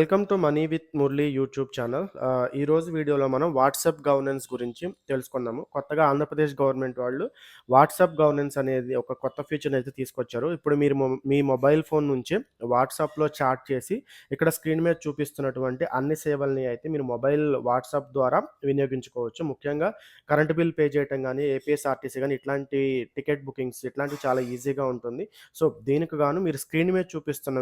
Welcome to money with Murali YouTube channel. ఈ ఈరోజు వీడియోలో మనం వాట్సాప్ గవర్నెన్స్ గురించి తెలుసుకుందాము. కొత్తగా ఆంధ్రప్రదేశ్ గవర్నమెంట్ వాళ్ళు వాట్సాప్ గవర్నెన్స్ అనేది ఒక కొత్త ఫీచర్‌ని అయితే తీసుకొచ్చారు. ఇప్పుడు మీరు మొ మీ మొబైల్ ఫోన్ నుంచి వాట్సాప్‌లో చాట్ చేసి ఇక్కడ స్క్రీన్ మీద చూపిస్తున్నటువంటి అన్ని సేవల్ని అయితే మీరు మొబైల్ వాట్సాప్ ద్వారా వినియోగించుకోవచ్చు. ముఖ్యంగా కరెంట్ బిల్ పే చేయటం కానీ ఏపీఎస్ఆర్టీసీ కానీ ఇట్లాంటి టికెట్ బుకింగ్స్ ఇట్లాంటివి చాలా ఈజీగా ఉంటుంది. సో, దీనికి గాను మీరు స్క్రీన్ మీద చూపిస్తున్న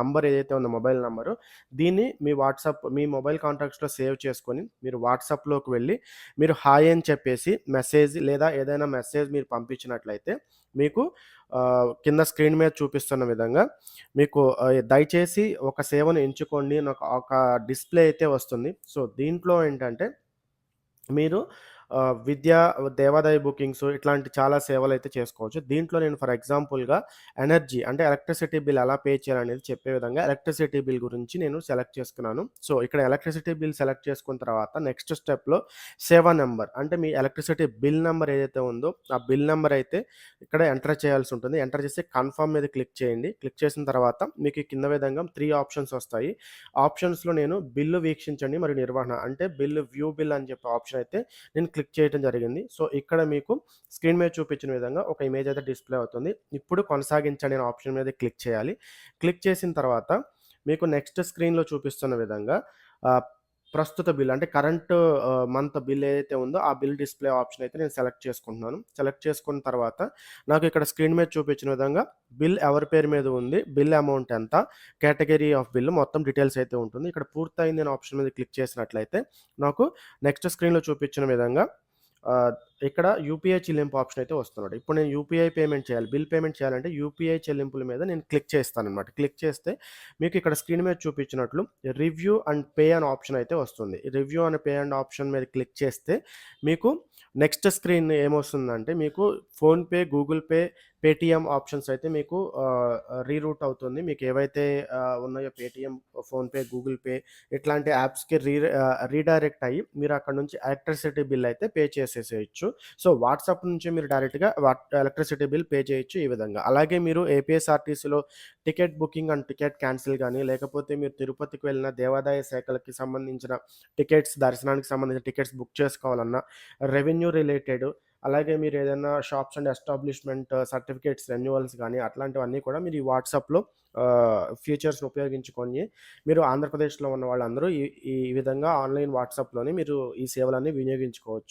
నంబర్ ఏదైతే ఉందో మొబైల్ నంబరు దీన్ని మీ వాట్సాప్ మీ మొబైల్ కాంటాక్ట్స్‌లో సేవ్ చేసుకొని మీరు వాట్సాప్‌లోకి వెళ్ళి మీరు హాయ్ అని చెప్పేసి మెసేజ్ లేదా ఏదైనా మెసేజ్ మీరు పంపించినట్లయితే మీకు కింద స్క్రీన్ మీద చూపిస్తున్న విధంగా మీకు దయచేసి ఒక సేవను ఎంచుకోండి ఒక డిస్‌ప్లే అయితే వస్తుంది. సో, దీంట్లో ఏంటంటే మీరు విద్యా, దేవాదాయ బుకింగ్స్ ఇట్లాంటి చాలా సేవలైతే చేసుకోవచ్చు. దీంట్లో నేను ఫర్ ఎగ్జాంపుల్‌గా ఎనర్జీ అంటే ఎలక్ట్రిసిటీ బిల్ ఎలా పే చేయాలనేది చెప్పే విధంగా ఎలక్ట్రిసిటీ బిల్ గురించి నేను సెలెక్ట్ చేసుకున్నాను. సో, ఇక్కడ ఎలక్ట్రిసిటీ బిల్ సెలెక్ట్ చేసుకున్న తర్వాత నెక్స్ట్ స్టెప్‌లో సేవా నెంబర్ అంటే మీ ఎలక్ట్రిసిటీ బిల్ నెంబర్ ఏదైతే ఉందో ఆ బిల్ నెంబర్ అయితే ఇక్కడ ఎంటర్ చేయాల్సి ఉంటుంది. ఎంటర్ చేసి కన్ఫర్మ్ మీద క్లిక్ చేయండి. క్లిక్ చేసిన తర్వాత మీకు కింద విధంగా త్రీ ఆప్షన్స్ వస్తాయి. ఆప్షన్స్‌లో నేను బిల్లు వీక్షించండి మరియు నిర్వహణ అంటే బిల్ వ్యూ బిల్ అని చెప్పి ఆప్షన్ అయితే నేను క్లిక్ చేయటం జరిగింది. సో, ఇక్కడ మీకు స్క్రీన్ మీద చూపించిన విధంగా ఒక ఇమేజ్ అయితే డిస్‌ప్లే అవుతుంది. ఇప్పుడు కొనసాగించండి అనే ఆప్షన్ మీద క్లిక్ చేయాలి. క్లిక్ చేసిన తర్వాత మీకు నెక్స్ట్ స్క్రీన్‌లో చూపిస్తున్న విధంగా ప్రస్తుత బిల్ అంటే కరెంట్ మంత్ బిల్ ఏదైతే ఉందో ఆ బిల్ డిస్‌ప్లే ఆప్షన్ అయితే నేను సెలెక్ట్ చేసుకుంటున్నాను. సెలెక్ట్ చేసుకున్న తర్వాత నాకు ఇక్కడ స్క్రీన్ మీద చూపించిన విధంగా బిల్ ఎవరి పేరు మీద ఉంది, బిల్ అమౌంట్ ఎంత, కేటగిరీ ఆఫ్ బిల్ మొత్తం డీటెయిల్స్ అయితే ఉంటుంది. ఇక్కడ పూర్తయింది నేను ఆప్షన్ మీద క్లిక్ చేసినట్లయితే నాకు నెక్స్ట్ స్క్రీన్‌లో చూపించిన విధంగా ఇక్కడ యూపీఐ చెల్లింపు ఆప్షన్ అయితే వస్తున్నాడు ఇప్పుడు నేను యూపీఐ పేమెంట్ చేయాలి. బిల్ పేమెంట్ చేయాలంటే యూపీఐ చెల్లింపుల మీద నేను క్లిక్ చేస్తాననమాట. క్లిక్ చేస్తే మీకు ఇక్కడ స్క్రీన్ మీద చూపించినట్లు రివ్యూ అండ్ పే అనే ఆప్షన్ అయితే వస్తుంది. Review and pay and option మీద క్లిక్ చేస్తే మీకు నెక్స్ట్ స్క్రీన్ ఏమొస్తుందంటే మీకు PhonePe, Google Pay, Paytm options అయితే మీకు రీరూట్ అవుతుంది. మీకు ఏవైతే ఉన్నాయో పేటీఎం, ఫోన్‌పే, గూగుల్ పే ఇట్లాంటి యాప్స్‌కి రీ రీడైరెక్ట్ అయ్యి మీరు అక్కడ నుంచి ఎలక్ట్రిసిటీ బిల్ అయితే పే చేసేయచ్చు సో, వాట్సాప్ నుంచి మీరు డైరెక్ట్‌గా వాట్ ఎలక్ట్రిసిటీ బిల్ పే చేయొచ్చు ఈ విధంగా. అలాగే మీరు ఏపీఎస్ఆర్టీసీలో ticket booking and ticket cancel కానీ లేకపోతే మీరు తిరుపతికి వెళ్ళిన దేవాదాయ శాఖలకి సంబంధించిన టికెట్స్ దర్శనానికి సంబంధించిన టికెట్స్ బుక్ చేసుకోవాలన్నా, రెవెన్యూ రిలేటెడ్ అలాగే మీరు ఏదైనా shops and establishment certificates renewals కానీ అట్లాంటివన్నీ కూడా మీరు ఈ వాట్సాప్‌లో ఫీచర్స్‌ని ఉపయోగించుకొని మీరు ఆంధ్రప్రదేశ్‌లో ఉన్న వాళ్ళందరూ ఈ ఈ విధంగా ఆన్‌లైన్ వాట్సాప్‌లోని మీరు ఈ సేవలన్నీ వినియోగించుకోవచ్చు.